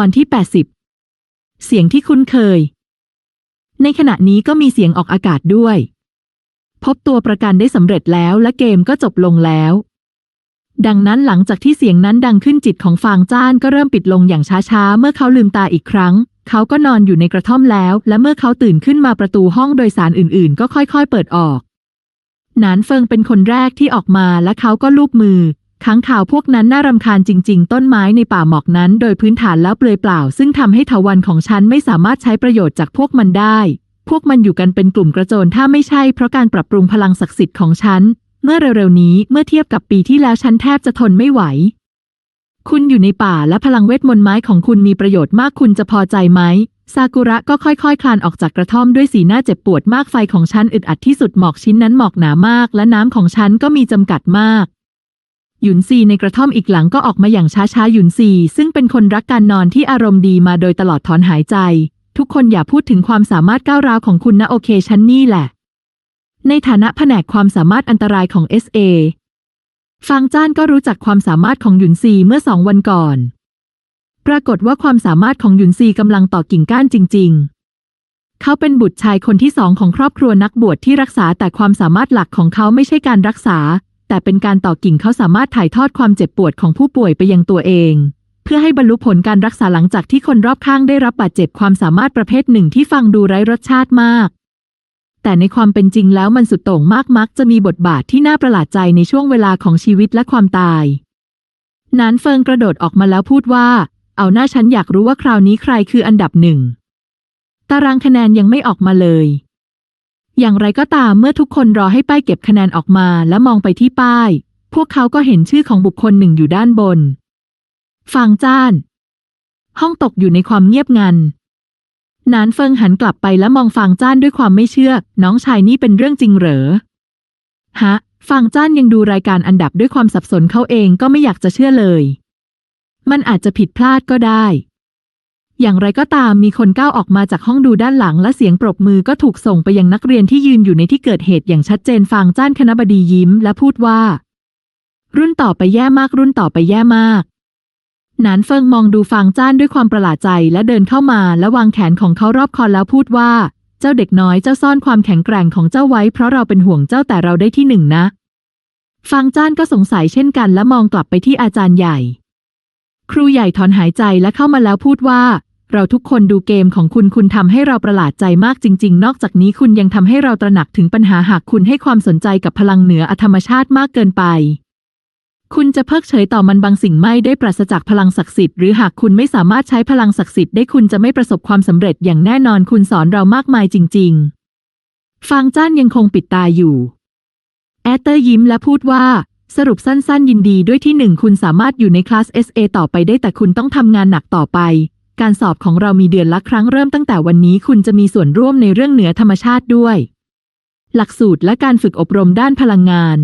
ตอนที่ 80 เสียงที่คุ้นเคย ในขณะนี้ก็มีเสียงออกอากาศด้วย พบตัวประกันได้สำเร็จแล้วและเกมก็จบลงแล้ว ดังนั้นหลังจากที่เสียงนั้นดังขึ้นจิตของฟางจ้านก็เริ่มปิดลงอย่างช้าๆ เมื่อเขาลืมตาอีกครั้ง เขาก็นอนอยู่ในกระท่อมแล้ว และเมื่อเขาตื่นขึ้นมาประตูห้องโดยสารอื่นๆ ก็ค่อยๆ เปิดออก หนานเฟิงเป็นคนแรกที่ออกมาและเขาก็ลูบมือ ค้างข่าวพวกนั้นน่ารำคาญจริง ๆ ต้นไม้ในป่าหมอกนั้นโดยพื้นฐานแล้วเปลือยเปล่า ซึ่งทำให้เถาวันของฉันไม่สามารถใช้ประโยชน์จากพวกมันได้ พวกมันอยู่กันเป็นกลุ่มกระโจนถ้าไม่ใช่เพราะการปรับปรุงพลังศักดิ์สิทธิ์ของฉัน เมื่อเร็วๆนี้เมื่อเทียบกับปีที่แล้วฉันแทบจะทนไม่ไหว คุณอยู่ในป่าและพลังเวทมนต์ไม้ของคุณมีประโยชน์มากคุณจะพอใจไหมซากุระก็ค่อยๆคลานออกจากกระท่อมด้วยสีหน้าเจ็บปวดมากไฟของฉันอึดอัดที่สุดหมอกชิ้นนั้นหมอกหนามาก และน้ำของฉันก็มีจำกัดมาก ยุนซีในกระท่อมอีกหลังก็ออกมาอย่างช้าๆหยุนซีซึ่งเป็นคนรักการนอนที่อารมณ์ดีมาโดยตลอดถอนหายใจ ทุกคนอย่าพูดถึงความสามารถก้าวร้าวของคุณนะโอเคฉันนี่แหละ ในฐานะแผนกความสามารถอันตรายของ SA ฟางจ้านก็รู้จักความสามารถของหยุนซีเมื่อสองวันก่อน ปรากฏว่าความสามารถของหยุนซีกำลังต่อกิ่งก้านจริง ๆ เขาเป็นบุตรชายคนที่สองของครอบครัวนักบวชที่รักษาแต่ความสามารถหลักของเขาไม่ใช่การรักษา แต่เป็นการต่อกิ่งเขาสามารถถ่ายทอดความเจ็บปวดของผู้ป่วยไปยังตัวเอง เพื่อให้บรรลุผลการรักษาหลังจากที่คนรอบข้างได้รับบาดเจ็บความสามารถประเภทหนึ่งที่ฟังดูไร้รสชาติมาก แต่ในความเป็นจริงแล้วมันสุดโต่งมากมักจะมีบทบาทที่น่าประหลาดใจในช่วงเวลาของชีวิตและความตายนานเฟิงกระโดดออกมาแล้วพูดว่า เอาหน้าฉันอยากรู้ว่าคราวนี้ใครคืออันดับหนึ่ง ตารางคะแนนยังไม่ออกมาเลย อย่างไรก็ตามเมื่อทุกคนรอให้ป้ายเก็บคะแนนออกมาและมองไปที่ป้าย พวกเขาก็เห็นชื่อของบุคคลหนึ่งอยู่ด้านบน ฟางจ้าน ห้องตกอยู่ในความเงียบงันนานเฟิงหันกลับไปและมองฟางจ้านด้วยความไม่เชื่อ น้องชายนี่เป็นเรื่องจริงเหรอ ฮะ ฟางจ้านยังดูรายการอันดับด้วยความสับสนเขาเองก็ไม่อยากจะเชื่อเลย มันอาจจะผิดพลาดก็ได้ อย่างไรก็ตามมีคนก้าวออกมาจากห้องดูด้านหลังและเสียงปรบมือก็ถูกส่งไปยังนักเรียนที่ยืนอยู่ในที่เกิดเหตุอย่างชัดเจนฟางจ้านคณบดียิ้มและพูดว่า รุ่นต่อไปแย่มากรุ่นต่อไปแย่มากนานเฟิงมองดูฟางจ้านด้วยความประหลาดใจและเดินเข้ามาและวางแขนของเขารอบคอแล้วพูดว่า เจ้าเด็กน้อยเจ้าซ่อนความแข็งแกร่งของเจ้าไว้เพราะเราเป็นห่วงเจ้าแต่เราได้ที่หนึ่งนะ ฟางจ้านก็สงสัยเช่นกันและมองกลับไปที่อาจารย์ใหญ่ ครูใหญ่ถอนหายใจและเข้ามาแล้วพูดว่า เราทุกคนดูเกมของคุณคุณทำให้เราประหลาดใจมากจริง ๆ นอกจากนี้คุณยังทำให้เราตระหนักถึงปัญหาหากคุณให้ความสนใจกับพลังเหนืออธรรมชาติมากเกินไป คุณจะเพิกเฉยต่อมันบางสิ่งไม่ได้ปราศจากพลังศักดิ์สิทธิ์หรือหากคุณไม่สามารถใช้พลังศักดิ์สิทธิ์ได้คุณจะไม่ประสบความสำเร็จอย่างแน่นอนคุณสอนเรามากมายจริง ๆ ฟางจ้านยังคงปิดตาอยู่ แอตเตอร์ยิ้มและพูดว่าสรุปสั้นๆ ยินดีด้วยที่หนึ่งคุณสามารถอยู่ในคลาส SA ต่อไปได้แต่คุณต้องทำงานหนักต่อไป การสอบของเรามีเดือนละครั้งเริ่มตั้งแต่วันนี้คุณจะมีส่วนร่วมในเรื่องเหนือธรรมชาติด้วย หลักสูตรและการฝึกอบรมด้านพลังงาน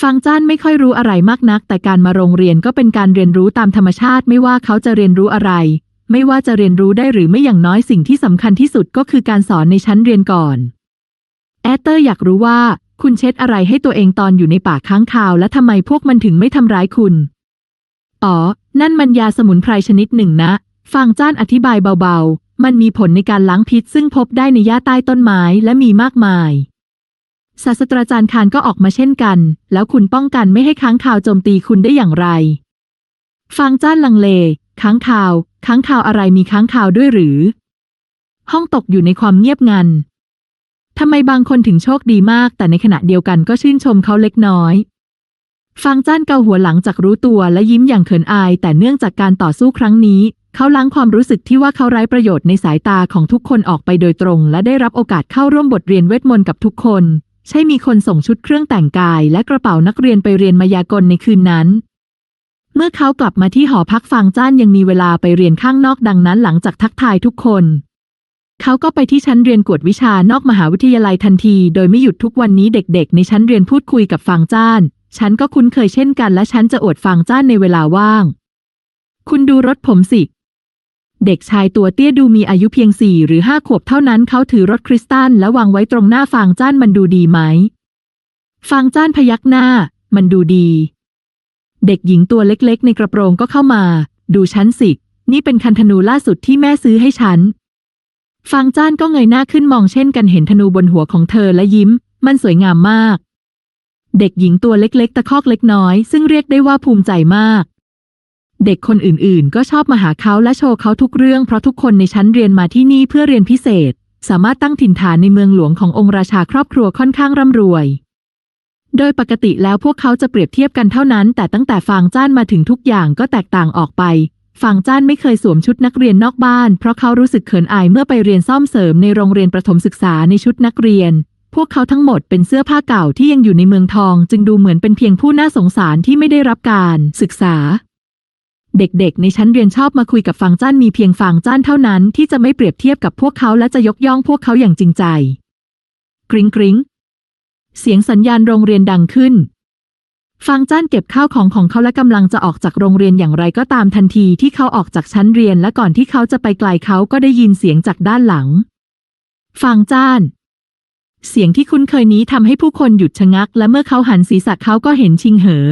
ฟังจ้านไม่ค่อยรู้อะไรมากนัก แต่การมาโรงเรียนก็เป็นการเรียนรู้ตามธรรมชาติ ไม่ว่าเขาจะเรียนรู้อะไร ไม่ว่าจะเรียนรู้ได้หรือไม่อย่างน้อยสิ่งที่สำคัญที่สุดก็คือการสอนในชั้นเรียนก่อน แอตเตอร์อยากรู้ว่า คุณเช็ดอะไรให้ตัวเองตอนอยู่ในป่าค้างคาว และทำไมพวกมันถึงไม่ทำร้ายคุณ อ๋อ นั่นมันยาสมุนไพรชนิดหนึ่งนะ ฟางจ้านอธิบายเบาๆ มันมีผลในการล้างพิษซึ่งพบได้ในหญ้าใต้ต้นไม้และมีมากมาย ศาสตราจารย์คานก็ออกมาเช่นกัน แล้วคุณป้องกันไม่ให้ค้างคาวโจมตีคุณได้อย่างไร ฟางจ้านลังเล ค้างคาว ค้างคาวอะไรมีค้างคาวด้วยหรือ ห้องตกอยู่ในความเงียบงันทำไมบางคนถึงโชคดีมาก แต่ในขณะเดียวกันก็ชื่นชมเขาเล็กน้อยฟางจ้านเกาหัวหลังจากรู้ตัวและยิ้มอย่างเขินอาย แต่เนื่องจากการต่อสู้ครั้งนี้ เขาล้างความรู้สึกที่ว่าเขาไร้ประโยชน์ในสายตาของทุกคนออกไปโดยตรง และได้รับโอกาสเข้าร่วมบทเรียนเวทมนต์กับทุกคน ใช่มีคนส่งชุดเครื่องแต่งกาย และกระเป๋านักเรียนไปเรียนมายากลในคืนนั้น เมื่อเขากลับมาที่หอพักฟางจ้านยังมีเวลาไปเรียนข้างนอกดังนั้น หลังจากทักทายทุกคนเขาก็ไปที่ชั้นเรียนกวดวิชานอกมหาวิทยาลัยทันที โดยไม่หยุดทุกวันนี้เด็กๆ ในชั้นเรียนพูดคุยกับฟางจ้าน ฉันก็คุ้นเคยเช่นกันและฉันจะอวดฟางจ้านในเวลาว่าง คุณดูรถผมสิ เด็กชายตัวเตี้ยดูมีอายุเพียงสี่หรือห้าขวบเท่านั้นเขาถือรถคริสตัลและวางไว้ตรงหน้าฟางจ้านมันดูดีไหม ฟางจ้านพยักหน้า มันดูดี เด็กหญิงตัวเล็กๆ ในกระโปรงก็เข้ามา ดูฉันสิ นี่เป็นคันธนูล่าสุดที่แม่ซื้อให้ฉัน ฟางจ้านก็เงยหน้าขึ้นมองเช่นกันเห็นธนูบนหัวของเธอและยิ้ม มันสวยงามมาก เด็กหญิงตัวเล็กๆ ตะคอกเล็กน้อย ซึ่งเรียกได้ว่าภูมิใจมาก เด็กคนอื่นๆ ก็ชอบมาหาเขาและโชว์เขาทุกเรื่องเพราะทุกคนในชั้นเรียนมาที่นี่เพื่อเรียนพิเศษ สามารถตั้งถิ่นฐานในเมืองหลวงขององค์ราชาครอบครัวค่อนข้างร่ำรวย โดยปกติแล้วพวกเขาจะเปรียบเทียบกันเท่านั้น แต่ตั้งแต่ฟางจ้านมาถึงทุกอย่างก็แตกต่างออกไปฟางจ้านไม่เคยสวมชุดนักเรียนนอกบ้าน เพราะเขารู้สึกเขินอายเมื่อไปเรียนซ่อมเสริมในโรงเรียนประถมศึกษาในชุดนักเรียน พวกเขาทั้งหมดเป็นเสื้อผ้าเก่าที่ยังอยู่ในเมืองทอง จึงดูเหมือนเป็นเพียงผู้น่าสงสารที่ไม่ได้รับการศึกษา เด็กๆ ในชั้นเรียนชอบมาคุยกับฟางจ้านมีเพียงฟางจ้านเท่านั้นที่จะไม่เปรียบเทียบกับพวกเขาและจะยกย่องพวกเขาอย่างจริงใจ กริ๊งกริ๊งเสียงสัญญาณโรงเรียนดังขึ้น ฟางจ้านเก็บข้าวของของเขาและกำลังจะออกจากโรงเรียนอย่างไรก็ตามทันทีที่เขาออกจากชั้นเรียนและก่อนที่เขาจะไปไกลเขาก็ได้ยินเสียงจากด้านหลัง ฟางจ้าน เสียงที่คุ้นเคยนี้ทำให้ผู้คนหยุดชะงัก และเมื่อเขาหันศีรษะเขาก็เห็นชิงเหอ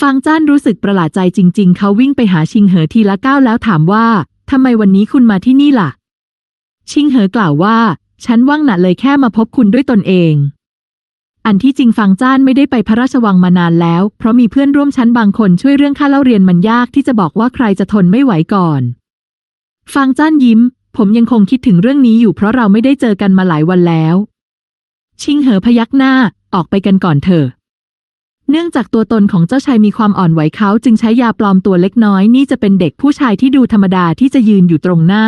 ฟางจ้านรู้สึกประหลาดใจจริง ๆ เขาวิ่งไปหาชิงเหอทีละก้าวแล้วถามว่าทำไมวันนี้คุณมาที่นี่ล่ะ ชิงเหอกล่าวว่า ฉันว่างหนะเลยแค่มาพบคุณด้วยตนเอง อันที่จริงฟางจ้านไม่ได้ไปพระราชวังมานานแล้ว เพราะมีเพื่อนร่วมชั้นบางคนช่วยเรื่องค่าเล่าเรียนมันยากที่จะบอกว่าใครจะทนไม่ไหวก่อน ฟางจ้านยิ้ม ผมยังคงคิดถึงเรื่องนี้อยู่เพราะเราไม่ได้เจอกันมาหลายวันแล้ว ชิงเหอพยักหน้าออกไปกันก่อนเถอะ เนื่องจากตัวตนของเจ้าชายมีความอ่อนไหวเขาจึงใช้ยาปลอมตัวเล็กน้อย นี่จะเป็นเด็กผู้ชายที่ดูธรรมดาที่จะยืนอยู่ตรงหน้า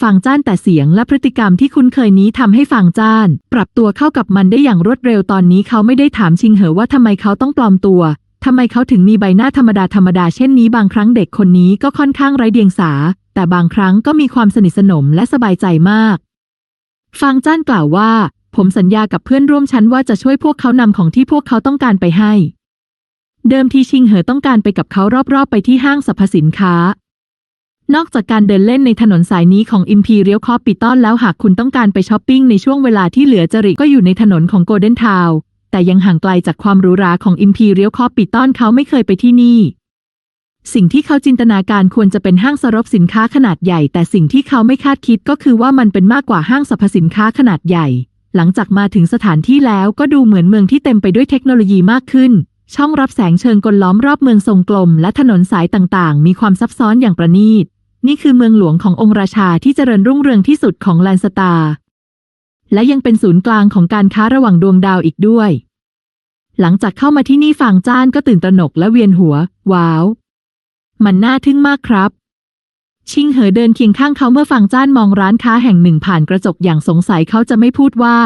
ฟางจ้านแต่เสียงและพฤติกรรมที่คุ้นเคยนี้ทำให้ฟางจ้าน ปรับตัวเข้ากับมันได้อย่างรวดเร็วตอนนี้เขาไม่ได้ถามชิงเหอว่าทำไมเขาต้องปลอมตัวทำไมเขาถึงมีใบหน้าธรรมดาธรรมดาเช่นนี้บางครั้งเด็กคนนี้ก็ค่อนข้างไร้เดียงสา แต่บางครั้งก็มีความสนิทสนมและสบายใจมาก ฟางจ้านกล่าวว่า ผมสัญญากับเพื่อนร่วมชั้นว่าจะช่วยพวกเขานำของที่พวกเขาต้องการไปให้ เดิมทีชิงเหอต้องการไปกับเขารอบๆ ไปที่ห้างสรรพสินค้า นอกจากการเดินเล่นในถนนสายนี้ของ Imperial Capital แล้วหากคุณต้องการไปช้อปปิ้งในช่วงเวลาที่เหลือจริก็อยู่ในถนนของ Golden Town แต่ยังห่างไกลจากความหรูหราของ Imperial Capital เขาไม่เคยไปที่นี่ สิ่งที่เขาจินตนาการควรจะเป็นห้างสรรพสินค้าขนาดใหญ่ แต่สิ่งที่เขาไม่คาดคิดก็คือว่ามันเป็นมากกว่าห้างสรรพสินค้าขนาดใหญ่ หลังจากมาถึงสถานที่แล้วก็ดูเหมือนเมืองที่เต็มไปด้วยเทคโนโลยีมากขึ้น ช่องรับแสงเชิงกลล้อมรอบเมืองทรงกลม และถนนสายต่างๆ มีความซับซ้อนอย่างประณีต นี่คือเมืองหลวงขององค์ราชาที่เจริญรุ่งเรืองที่สุดของแลนสตาร์และยังเป็นศูนย์กลางของการค้าระหว่างดวงดาวอีกด้วย หลังจากเข้ามาที่นี่ฟางจ้านก็ตื่นตระหนกและเวียนหัว ว้าว มันน่าทึ่งมากครับ ชิงเหอเดินเคียงข้างเขาเมื่อฟางจ้านมองร้านค้าแห่งหนึ่งผ่านกระจกอย่างสงสัยเขาจะไม่พูดว่า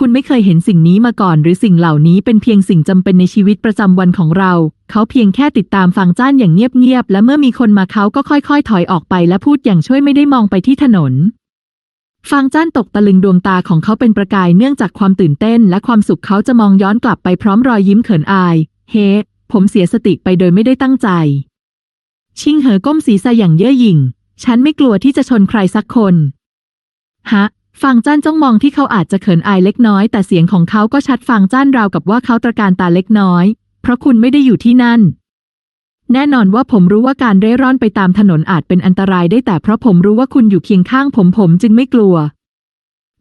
คุณไม่เคยเห็นสิ่งนี้มาก่อน หรือสิ่งเหล่านี้เป็นเพียงสิ่งจำเป็นในชีวิตประจำวันของเรา เขาเพียงแค่ติดตามฟางจ้านอย่างเงียบๆ และเมื่อมีคนมาเขาก็ค่อยๆ ถอยออกไปและพูดอย่างช่วยไม่ได้มองไปที่ถนนฟางจ้านตกตะลึงดวงตาของเขาเป็นประกายเนื่องจากความตื่นเต้น และความสุขเขาจะมองย้อนกลับไปพร้อมรอยยิ้มเขินอาย เฮ้ผมเสียสติไปโดยไม่ได้ตั้งใจ ชิงเหอก้มศีรษะอย่างเย่อหยิ่ง ฉันไม่กลัวที่จะชนใครสักคน ฮะ ฟางจ้านจ้องมองที่เขาอาจจะเขินอายเล็กน้อย แต่เสียงของเขาก็ชัดฟางจ้านราวกับว่าเขาตระการตาเล็กน้อย เพราะคุณไม่ได้อยู่ที่นั่น แน่นอนว่าผมรู้ว่าการเร่ร่อนไปตามถนนอาจเป็นอันตรายได้แต่เพราะผมรู้ว่าคุณอยู่เคียงข้างผมผมจึงไม่กลัว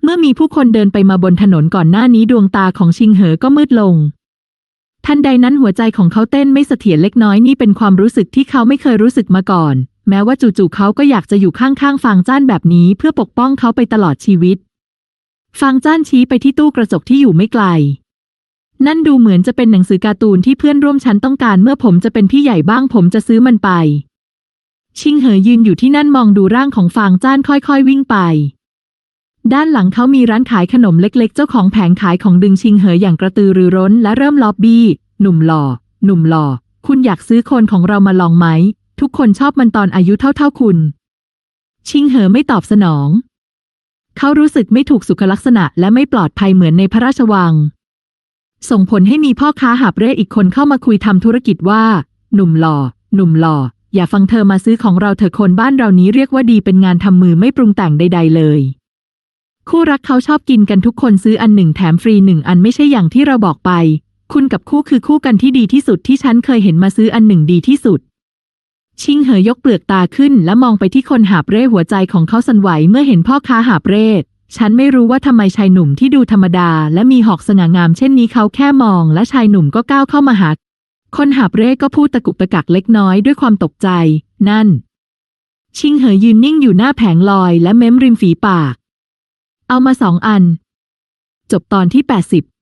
เมื่อมีผู้คนเดินไปมาบนถนนก่อนหน้านี้ดวงตาของชิงเหอก็มืดลง ทันใดนั้นหัวใจของเขาเต้นไม่เสถียรเล็กน้อยนี่เป็นความรู้สึกที่เขาไม่เคยรู้สึกมาก่อน แม้ว่าจู่ๆเขาก็อยากจะอยู่ข้างๆฟางจ้านแบบนี้เพื่อปกป้องเขาไปตลอดชีวิต ฟางจ้านชี้ไปที่ตู้กระจกที่อยู่ไม่ไกล นั่นดูเหมือนจะเป็นหนังสือการ์ตูนที่เพื่อนร่วมชั้นต้องการเมื่อผมจะเป็นพี่ใหญ่บ้างผมจะซื้อมันไป ชิงเหอยืนอยู่ที่นั่นมองดูร่างของฟางจ้านค่อยๆวิ่งไป ด้านหลังเขามีร้านขายขนมเล็ก ๆ เจ้าของแผงขายของดึงชิงเหออย่างกระตือรือร้นและเริ่มล็อบบี้ หนุ่มหล่อ หนุ่มหล่อ คุณอยากซื้อคนของเรามาลองไหม ทุกคนชอบมันตอนอายุเท่าๆคุณ ชิงเหอไม่ตอบสนอง เขารู้สึกไม่ถูกสุขลักษณะและไม่ปลอดภัยเหมือนในพระราชวัง ส่งผลให้มีพ่อค้าหาบเร่อีกคนเข้ามาคุยทำธุรกิจว่า หนุ่มหล่อ หนุ่มหล่อ อย่าฟังเธอมาซื้อของเราเถอะคนบ้านเรานี้เรียกว่าดีเป็นงานทำมือไม่ปรุงแต่งใด ๆ เลยคู่รักเขาชอบกินกันทุกคนซื้ออันหนึ่งแถมฟรีหนึ่งอันไม่ใช่อย่างที่เราบอกไป คุณกับคู่คือคู่กันที่ดีที่สุดที่ฉันเคยเห็นมาซื้ออันหนึ่งดีที่สุด ชิงเหอยกเปลือกตาขึ้นและมองไปที่คนหาบเร่หัวใจของเขาสั่นไหวเมื่อเห็นพ่อค้าหาบเร่ฉันไม่รู้ว่าทำไมชายหนุ่มที่ดูธรรมดา และมีหอกสง่างามเช่นนี้เขาแค่มองและชายหนุ่มก็ก้าวเข้ามาหา คนหาบเร่ก็พูดตะกุกตะกักเล็กน้อยด้วยความตกใจ นั่น ชิงเหยยืนนิ่งอยู่หน้าแผงลอยและเม้มริมฝีปาก เอามาสองอัน จบตอนที่ 80